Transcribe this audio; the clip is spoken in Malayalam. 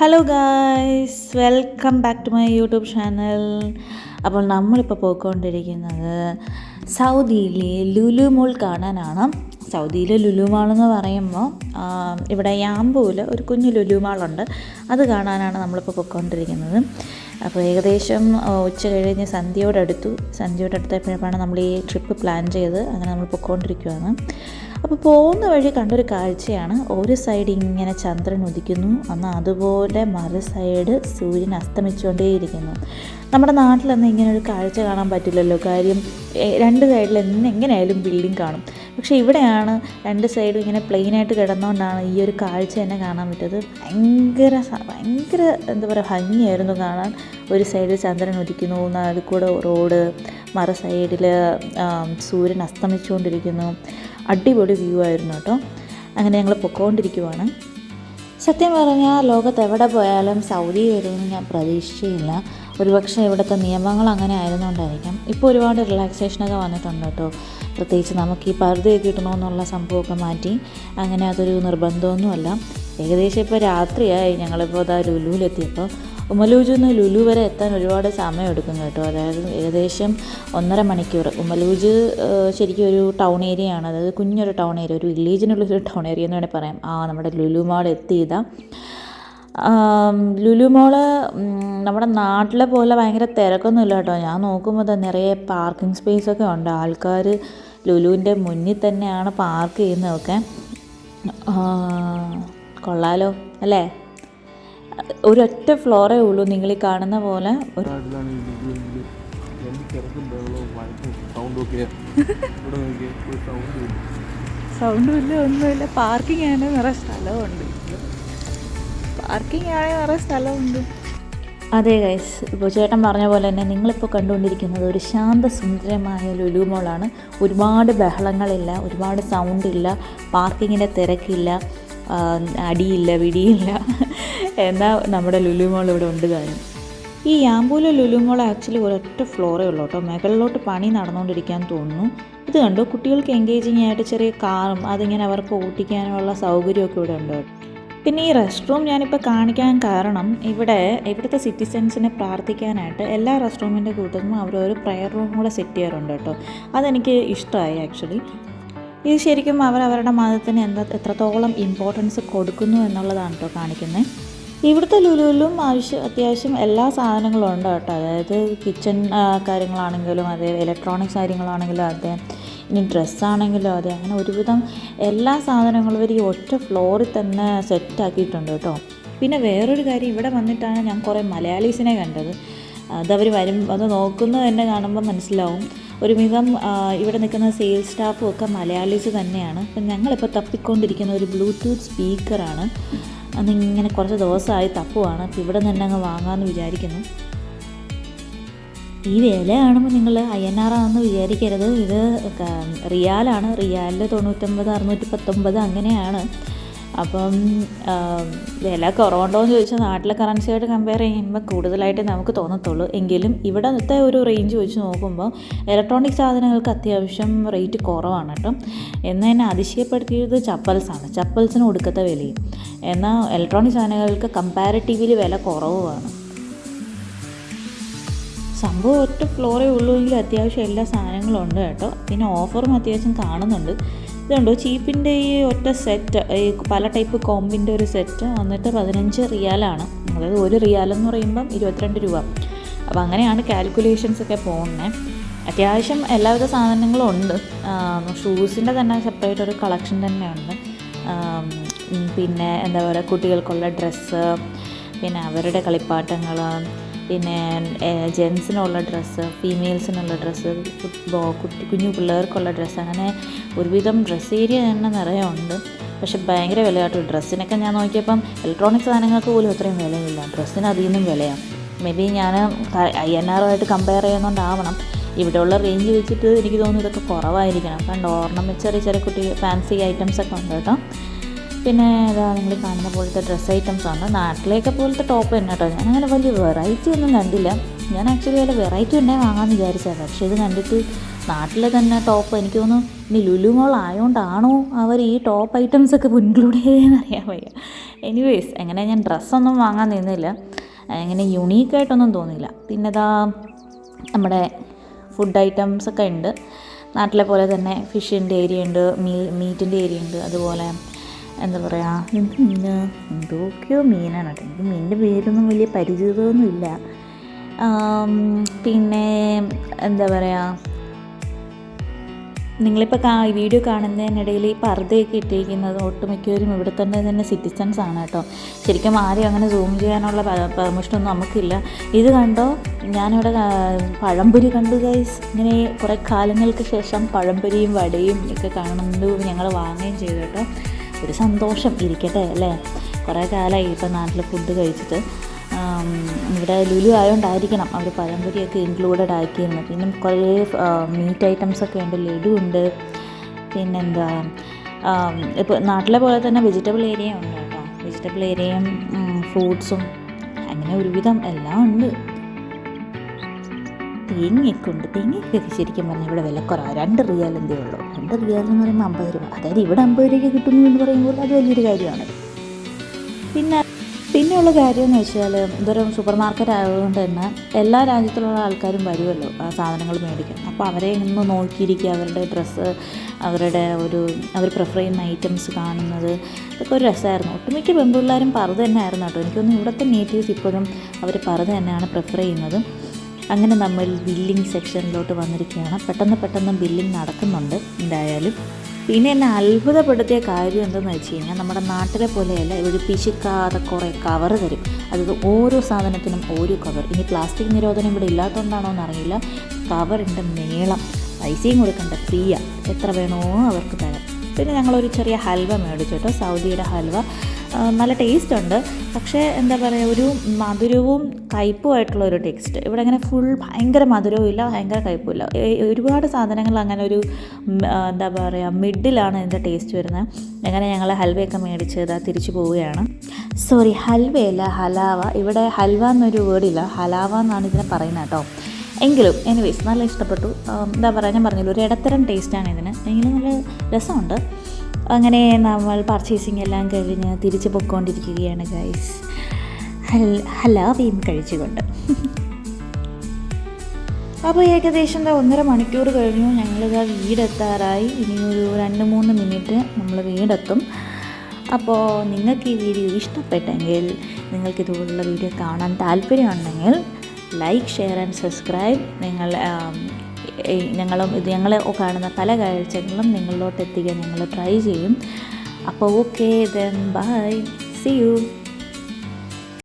Hello guys welcome back to my YouTube channel അപ്പോൾ നമ്മളിപ്പോൾ പോയിക്കൊണ്ടിരിക്കുന്നത് സൗദിയിലെ ലുലു മോൾ കാണാനാണ്. സൗദിയിലെ ലുലു മാളെന്ന് പറയുമ്പോൾ ഇവിടെ യാമ്പൂവിൽ ഒരു കുഞ്ഞു ലുലു മാളുണ്ട് അത് കാണാനാണ് നമ്മളിപ്പോൾ പോയിക്കൊണ്ടിരിക്കുന്നത്. അപ്പോൾ ഏകദേശം ഉച്ച കഴിഞ്ഞ് സന്ധ്യയോടടുത്തു. സന്ധ്യയോടടുത്തപ്പോഴാണ് നമ്മൾ ഈ ട്രിപ്പ് പ്ലാൻ ചെയ്ത് അങ്ങനെ നമ്മൾ പോയിക്കൊണ്ടിരിക്കുകയാണ് അപ്പോൾ പോകുന്ന വഴി കണ്ടൊരു കാഴ്ചയാണ്. ഒരു സൈഡ് ഇങ്ങനെ ചന്ദ്രൻ ഉദിക്കുന്നു. എന്നാൽ അതുപോലെ മറു സൈഡ് സൂര്യൻ അസ്തമിച്ചുകൊണ്ടേയിരിക്കുന്നു. നമ്മുടെ നാട്ടിലൊന്നും ഇങ്ങനെ ഒരു കാഴ്ച കാണാൻ പറ്റില്ലല്ലോ. കാര്യം രണ്ട് സൈഡിൽ എങ്ങനെയായാലും ബിൽഡിംഗ് കാണും. പക്ഷേ ഇവിടെയാണ് രണ്ട് സൈഡും ഇങ്ങനെ പ്ലെയിനായിട്ട് കിടന്നുകൊണ്ടാണ് ഈ ഒരു കാഴ്ച തന്നെ കാണാൻ പറ്റിയത്. ഭയങ്കര ഭയങ്കര എന്താ പറയുക ഭംഗിയായിരുന്നു കാണാൻ. ഒരു സൈഡിൽ ചന്ദ്രൻ ഉദിക്കുന്നു. അതിൽ കൂടെ റോഡ് മറു സൈഡിൽ സൂര്യൻ അസ്തമിച്ചുകൊണ്ടിരിക്കുന്നു. അടിപൊളി വ്യൂ ആയിരുന്നു കേട്ടോ. അങ്ങനെ ഞങ്ങൾ പൊക്കോണ്ടിരിക്കുവാണ്. സത്യം പറഞ്ഞാൽ ലോകത്ത് എവിടെ പോയാലും സൗദി വരുമെന്ന് ഞാൻ പ്രതീക്ഷിച്ചില്ല. ഒരുപക്ഷെ ഇവിടുത്തെ നിയമങ്ങൾ അങ്ങനെ ആയിരുന്നുകൊണ്ടായിരിക്കാം ഇപ്പോൾ ഒരുപാട് റിലാക്സേഷനൊക്കെ വന്നിട്ടുണ്ട് കേട്ടോ. പ്രത്യേകിച്ച് നമുക്ക് ഈ പർദ്ദയൊക്കെ കിട്ടണമെന്നുള്ള സംഭവമൊക്കെ മാറ്റി അങ്ങനെ അതൊരു നിർബന്ധമൊന്നുമല്ല. ഏകദേശം ഇപ്പോൾ രാത്രിയായി. ഞങ്ങളിപ്പോൾ അതാ ലുലുവിലെത്തിയപ്പോൾ ഉമലൂജിൽ നിന്ന് ലുലു വരെ എത്താൻ ഒരുപാട് സമയം എടുക്കും കേട്ടോ. അതായത് ഏകദേശം ഒന്നര മണിക്കൂർ. ഉമലൂജ് ശരിക്കും ഒരു ടൗൺ ഏരിയ ആണ്. അതായത് കുഞ്ഞൊരു ടൗൺ ഏരിയ ഒരു വില്ലേജിനുള്ളൊരു ടൗൺ ഏരിയ എന്ന് വേണമെങ്കിൽ പറയാം. ആ നമ്മുടെ ലുലു മാൾ എത്തിയതാ ആം, ലുലു മോൾ നമ്മുടെ നാട്ടിലെ പോലെ ഭയങ്കര തിരക്കൊന്നുമില്ല കേട്ടോ. ഞാൻ നോക്കുമ്പോൾ തന്നെ നിറയെ പാർക്കിംഗ് സ്പേസൊക്കെ ഉണ്ട്. ആൾക്കാർ ലുലുവിന്റെ മുന്നിൽ തന്നെയാണ് പാർക്ക് ചെയ്യുന്നതൊക്കെ. കൊള്ളാലോ അല്ലേ? ഒരൊറ്റ ഫ്ലോറേ ഉള്ളൂ നിങ്ങൾ ഈ കാണുന്ന പോലെ. സൗണ്ടും ഒക്കെ. ഇവിടെ ഒരു സൗണ്ടും ഇല്ല. ഒന്നുമില്ല. പാർക്കിംഗ് ആണ് നിറയെ സ്ഥലമുണ്ട്. പാർക്കിംഗ് ആണെങ്കിൽ നിറയെ സ്ഥലമുണ്ട്. അതെ ഗൈസ് ഇപ്പോൾ ചേട്ടൻ പറഞ്ഞ പോലെ തന്നെ നിങ്ങളിപ്പോൾ കണ്ടുകൊണ്ടിരിക്കുന്നത് ഒരു ശാന്ത സുന്ദരമായ ലുലു മോളാണ് ഒരുപാട് ബഹളങ്ങളില്ല ഒരുപാട് സൗണ്ടില്ല പാർക്കിങ്ങിന്റെ തിരക്കില്ല. അടിയില്ല വിടിയില്ല എന്നാൽ നമ്മുടെ ലുലു മോൾ ഇവിടെ ഉണ്ട് കാര്യം. ഈ യാമ്പൂല ലുലു മോൾ ആക്ച്വലി ഒരൊറ്റ ഫ്ലോറേ ഉള്ളൂ കേട്ടോ. മുകളിലോട്ട് പണി നടന്നുകൊണ്ടിരിക്കാൻ തോന്നുന്നു. ഇത് കണ്ടോ? കുട്ടികൾക്ക് എൻഗേജിങ് ആയിട്ട് ചെറിയ കാറും അതിങ്ങനെ അവർക്ക് ഓട്ടിക്കാനുള്ള സൗകര്യമൊക്കെ ഇവിടെ ഉണ്ട്. പിന്നെ ഈ റെസ്റ്റ് റൂം ഞാനിപ്പോൾ കാണിക്കാൻ കാരണം ഇവിടെ ഇവിടുത്തെ സിറ്റിസൻസിനെ പ്രാർത്ഥിക്കാനായിട്ട് എല്ലാ റെസ്റ്റ് റൂമിന്റെ കൂട്ടത്തിലും അവർ ഒരു പ്രയർ റൂം കൂടെ സെറ്റ് ചെയ്യാറുണ്ട് കേട്ടോ. അതെനിക്ക് ഇഷ്ടമായി ആക്ച്വലി ഇത് ശരിക്കും അവർ അവരുടെ മതത്തിന് എന്താ എത്രത്തോളം ഇമ്പോർട്ടൻസ് കൊടുക്കുന്നു എന്നുള്ളതാണ് കേട്ടോ കാണിക്കുന്നത് ഇവിടുത്തെ ലുലുവിലും ആവശ്യം അത്യാവശ്യം എല്ലാ സാധനങ്ങളും ഉണ്ട് കേട്ടോ. അതായത് കിച്ചൺ കാര്യങ്ങളാണെങ്കിലും അതെ ഇലക്ട്രോണിക്സ് കാര്യങ്ങളാണെങ്കിലും അതെ ഇനി ഡ്രസ്സാണെങ്കിലും അതെ അങ്ങനെ ഒരുവിധം എല്ലാ സാധനങ്ങളും ഇവർ ഈ ഒറ്റ ഫ്ലോറിൽ തന്നെ സെറ്റാക്കിയിട്ടുണ്ട് കേട്ടോ. പിന്നെ വേറൊരു കാര്യം ഇവിടെ വന്നിട്ടാണ് ഞാൻ കുറേ മലയാളീസിനെ കണ്ടത്. അതവർ വരും അത് നോക്കുന്നത് തന്നെ കാണുമ്പോൾ മനസ്സിലാവും. ഒരുവിധം ആ, ഇവിടെ നിൽക്കുന്ന സെയിൽസ് സ്റ്റാഫും ഒക്കെ മലയാളീസ് തന്നെയാണ്. അപ്പം ഞങ്ങളിപ്പോൾ തപ്പിക്കൊണ്ടിരിക്കുന്ന ഒരു ബ്ലൂടൂത്ത് സ്പീക്കറാണ് അതിങ്ങനെ കുറച്ച് ദിവസമായി തപ്പുവാണ്. അപ്പോൾ ഇവിടെ നിന്ന് തന്നെ അങ്ങ് വാങ്ങാമെന്ന് വിചാരിക്കുന്നു. ഈ വില നിങ്ങൾ ഐ എൻ ആർ ആണെന്ന് വിചാരിക്കരുത്. ഇത് റിയാലാണ്. റിയാലിൽ തൊണ്ണൂറ്റൊമ്പത് അറുന്നൂറ്റി പത്തൊമ്പത് അങ്ങനെയാണ്. അപ്പം വില കുറവുണ്ടോ എന്ന് ചോദിച്ചാൽ നാട്ടിലെ കറൻസിയായിട്ട് കമ്പയർ ചെയ്യുമ്പോൾ കൂടുതലായിട്ട് നമുക്ക് തോന്നത്തുള്ളൂ. എങ്കിലും ഇവിടുത്തെ ഒരു റേഞ്ച് വെച്ച് നോക്കുമ്പോൾ ഇലക്ട്രോണിക് സാധനങ്ങൾക്ക് അത്യാവശ്യം റേറ്റ് കുറവാണ് കേട്ടോ. എന്ന് തന്നെ അതിശയപ്പെടുത്തിയത് ചപ്പൽസാണ്. ചപ്പൽസിന് കൊടുക്കത്തെ വിലയും. എന്നാൽ ഇലക്ട്രോണിക് സാധനങ്ങൾക്ക് കമ്പാരിറ്റീവ്ലി വില കുറവുമാണ്. സംഭവം ഒറ്റ ഫ്ലോറേ ഉള്ളൂ എങ്കിൽ അത്യാവശ്യം എല്ലാ സാധനങ്ങളും ഉണ്ട് കേട്ടോ. പിന്നെ ഓഫറും അത്യാവശ്യം കാണുന്നുണ്ട്. ഇതുണ്ടോ? ചീപ്പിന്റെ ഈ ഒറ്റ സെറ്റ് ഈ പല ടൈപ്പ് കോമ്പിന്റെ ഒരു സെറ്റ് വന്നിട്ട് പതിനഞ്ച് റിയാലാണ് അതായത് ഒരു റിയാലെന്ന് പറയുമ്പം ഇരുപത്തിരണ്ട് രൂപ. അപ്പോൾ അങ്ങനെയാണ് കാൽക്കുലേഷൻസ് ഒക്കെ പോകുന്നത് അത്യാവശ്യം എല്ലാവിധ സാധനങ്ങളും ഉണ്ട്. ഷൂസിന്റെ തന്നെ സെപ്പറേറ്റ് ഒരു കളക്ഷൻ തന്നെയുണ്ട്. പിന്നെ എന്താ പറയുക കുട്ടികൾക്കുള്ള ഡ്രസ്സ് പിന്നെ അവരുടെ കളിപ്പാട്ടങ്ങൾ പിന്നെ ജെൻസിനുള്ള ഡ്രസ്സ് ഫീമെയിൽസിനുള്ള ഡ്രസ്സ് കുട്ടി കുഞ്ഞു പിള്ളേർക്കുള്ള ഡ്രസ്സ് അങ്ങനെ ഒരുവിധം ഡ്രസ്സ് ഏരിയ തന്നെ നിറയെ ഉണ്ട്. പക്ഷെ ഭയങ്കര വിലയാട്ടോ. ഡ്രസ്സിനൊക്കെ ഞാൻ നോക്കിയപ്പം ഇലക്ട്രോണിക് സാധനങ്ങൾക്ക് പോലും അത്രയും വിലയില്ല. ഡ്രസ്സിന് അതിൽ നിന്നും വിലയാണ് മേ ബി ഞാൻ ഐ എൻ ആറുമായിട്ട് കമ്പയർ ചെയ്യുന്നതുകൊണ്ടാവണം ഇവിടെയുള്ള റേഞ്ച് വെച്ചിട്ട് എനിക്ക് തോന്നുന്നു ഇതൊക്കെ കുറവായിരിക്കണം. കണ്ട് ഓർണമെന്റ് ചെറിയ ചെറിയ കുട്ടി ഫാൻസി ഐറ്റംസൊക്കെ ഉണ്ട് കേട്ടോ. പിന്നെ ഇതാ നിങ്ങൾ കാണുന്ന പോലത്തെ ഡ്രസ്സ് ഐറ്റംസ് ആണ്. നാട്ടിലേക്ക് പോലത്തെ ടോപ്പ് തന്നെ കേട്ടോ ഞാൻ അങ്ങനെ വലിയ വെറൈറ്റി ഒന്നും കണ്ടില്ല. ഞാൻ ആക്ച്വലി വല്ല വെറൈറ്റി ഉണ്ടേ വാങ്ങാമെന്ന് വിചാരിച്ചത്. പക്ഷേ ഇത് കണ്ടിട്ട് നാട്ടിലെ തന്നെ ടോപ്പ് എനിക്ക് തോന്നുന്നു ഇനി ലുലുമോൾ ആയതുകൊണ്ടാണോ അവർ ഈ ടോപ്പ് ഐറ്റംസ് ഒക്കെ ഇൻക്ലൂഡ് ചെയ്തതെന്ന് അറിയാൻ വയ്യ. എനിവേസ് എങ്ങനെ ഞാൻ ഡ്രസ്സൊന്നും വാങ്ങാൻ നിന്നില്ല. അങ്ങനെ യുണീക്കായിട്ടൊന്നും തോന്നിയില്ല. പിന്നെ ഇതാ നമ്മുടെ ഫുഡ് ഐറ്റംസ് ഒക്കെ ഉണ്ട്. നാട്ടിലെ പോലെ തന്നെ ഫിഷിന്റെ ഏരിയ ഉണ്ട് മീ മീറ്റിന്റെ ഏരിയ ഉണ്ട്. അതുപോലെ എന്താ പറയുക എന്ത് മീന്? എന്തൊക്കെയോ മീനാണ് കേട്ടോ. എനിക്ക് മീനിന്റെ പേരൊന്നും വലിയ പരിചിതമൊന്നും ഇല്ല. പിന്നെ എന്താ പറയുക നിങ്ങളിപ്പോൾ കാ വീഡിയോ കാണുന്നതിനിടയിൽ ഈ പർദ്ദയൊക്കെ ഇട്ടിരിക്കുന്നത് ഒട്ടുമിക്കവരും ഇവിടെ തന്നെ തന്നെ സിറ്റിസൺസ് ആണ് കേട്ടോ. ശരിക്കും ആരെയും അങ്ങനെ സൂം ചെയ്യാനുള്ള പെർമിഷനൊന്നും നമുക്കില്ല. ഇത് കണ്ടോ? ഞാനിവിടെ പഴംപൊരി കണ്ടു ഗൈസ് ഇങ്ങനെ കുറേ കാലങ്ങൾക്ക് ശേഷം പഴംപൊരിയും വടയും ഒക്കെ കാണുന്നത് ഞങ്ങൾ വാങ്ങുകയും ചെയ്തു കേട്ടോ. ഒരു സന്തോഷം ഇരിക്കട്ടെ അല്ലേ? കുറേ കാലമായി ഇപ്പം നാട്ടിൽ ഫുഡ് കഴിച്ചിട്ട്. ഇവിടെ ലുലു ആയതുകൊണ്ടായിരിക്കണം അവർ പഴംപൊരിയൊക്കെ ഇൻക്ലൂഡഡ് ആക്കിയിരുന്നു. പിന്നെ കുറേ മീറ്റ് ഐറ്റംസ് ഒക്കെ ഉണ്ട് ലഡു ഉണ്ട്. പിന്നെന്താ ഇപ്പോൾ നാട്ടിലെ പോലെ തന്നെ വെജിറ്റബിൾ ഏരിയ ഉണ്ട് കേട്ടോ. വെജിറ്റബിൾ ഏരിയയും ഫ്രൂട്ട്സും അങ്ങനെ ഒരുവിധം എല്ലാം ഉണ്ട്. തേങ്ങയൊക്കെ ഉണ്ട്. തേങ്ങയൊക്കെ ശരിക്കും പറഞ്ഞാൽ ഇവിടെ വിലക്കുറവാണ് രണ്ട് റിയാൽ എന്തേ ഉള്ളൂ. രണ്ട് റിയാൽ എന്ന് പറയുമ്പോൾ അമ്പത് രൂപ. അതായത് ഇവിടെ അമ്പത് രൂപയ്ക്ക് കിട്ടുന്നു എന്ന് പറയുമ്പോൾ അത് വലിയൊരു കാര്യമാണ്. പിന്നെ പിന്നെയുള്ള കാര്യം എന്ന് വെച്ചാൽ ഇതൊരു സൂപ്പർ മാർക്കറ്റ് ആയതുകൊണ്ട് തന്നെ എല്ലാ രാജ്യത്തുള്ള ആൾക്കാരും വരുമല്ലോ ആ സാധനങ്ങൾ മേടിക്കാൻ. അപ്പോൾ അവരെ ഇന്ന് നോക്കിയിരിക്കുക അവരുടെ ഡ്രസ്സ് അവരുടെ ഒരു അവർ പ്രിഫർ ചെയ്യുന്ന ഐറ്റംസ് കാണുന്നത് ഇതൊക്കെ ഒരു രസമായിരുന്നു. ഒട്ടുമിക്ക പെൺപിള്ളേരും പറത് തന്നെ ആയിരുന്നു കേട്ടോ. എനിക്കൊന്നും ഇവിടുത്തെ നേറ്റീവ്സ് ഇപ്പോഴും അവർ പറത് തന്നെയാണ് പ്രിഫർ ചെയ്യുന്നത്. അങ്ങനെ നമ്മൾ ബില്ലിംഗ് സെക്ഷനിലോട്ട് വന്നിരിക്കുകയാണ്. പെട്ടെന്ന് പെട്ടെന്ന് ബില്ലിംഗ് നടക്കുന്നുണ്ട് എന്തായാലും. പിന്നെ എന്നെ അത്ഭുതപ്പെടുത്തിയ കാര്യം എന്തെന്ന് വെച്ച് കഴിഞ്ഞാൽ നമ്മുടെ നാട്ടിലെ പോലെയല്ല ഇവിടെ പിശുക്കാതെ കുറേ കവർ തരും. അതായത് ഓരോ സാധനത്തിനും ഓരോ കവർ ഇനി പ്ലാസ്റ്റിക് നിരോധനം ഇവിടെ ഇല്ലാത്തതുകൊണ്ടാണോ എന്നറിയില്ല. കവറിന്റെ നീളം പൈസയും കൊടുക്കണ്ട ഫ്രീയാണ് എത്ര വേണോ അവർക്ക് തരാം. പിന്നെ ഞങ്ങളൊരു ചെറിയ ഹൽവ മേടിച്ചു കേട്ടോ സൗദിയുടെ ഹൽവ. നല്ല ടേസ്റ്റ് ഉണ്ട്. പക്ഷേ എന്താ പറയുക ഒരു മധുരവും കയ്പുമായിട്ടുള്ള ഒരു ടേസ്റ്റ് ഇവിടെ അങ്ങനെ ഫുൾ ഭയങ്കര മധുരവും ഇല്ല ഭയങ്കര കയ്പും ഇല്ല. ഒരുപാട് സാധനങ്ങൾ അങ്ങനെ ഒരു എന്താ പറയുക മിഡിലാണ് ഇതിന്റെ ടേസ്റ്റ് വരുന്നത്. അങ്ങനെ ഞങ്ങൾ ഹൽവയൊക്കെ മേടിച്ച് ഇതാ തിരിച്ചു പോവുകയാണ്. സോറി ഹൽവയല്ല ഹലാവ. ഇവിടെ ഹൽവ എന്നൊരു വേർഡില്ല ഹലാവ എന്നാണ് ഇതിനെ പറയുന്നത് കേട്ടോ. എങ്കിലും എനിവേസ് നല്ല ഇഷ്ടപ്പെട്ടു. എന്താ പറയുക ഞാൻ പറഞ്ഞില്ല ഒരു ഇടത്തരം ടേസ്റ്റാണ് ഇതിന്. എങ്കിലും നല്ല രസമുണ്ട്. അങ്ങനെ നമ്മൾ പർച്ചേസിംഗ് എല്ലാം കഴിഞ്ഞ് തിരിച്ച് പൊയ്ക്കൊണ്ടിരിക്കുകയാണ് ഗൈസ് ഹലാവയും കഴിച്ചുകൊണ്ട്. അപ്പോൾ ഏകദേശം ഒന്നര മണിക്കൂർ കഴിഞ്ഞു. ഞങ്ങളിതാ വീടെത്താറായി. ഇനി ഒരു രണ്ട് മൂന്ന് മിനിറ്റ് നമ്മൾ വീടെത്തും. അപ്പോൾ നിങ്ങൾക്ക് ഈ വീഡിയോ ഇഷ്ടപ്പെട്ടെങ്കിൽ നിങ്ങൾക്ക് ഇതുപോലുള്ള വീഡിയോ കാണാൻ താല്പര്യമുണ്ടെങ്കിൽ ലൈക്ക് ഷെയർ ആൻഡ് സബ്സ്ക്രൈബ് നിങ്ങൾ ഞങ്ങളും ഇത് ഞങ്ങൾ കാണുന്ന പല കാഴ്ചകളും നിങ്ങളിലോട്ട് എത്തിക്കാൻ ഞങ്ങൾ ട്രൈ ചെയ്യും. അപ്പോൾ okay then bye see you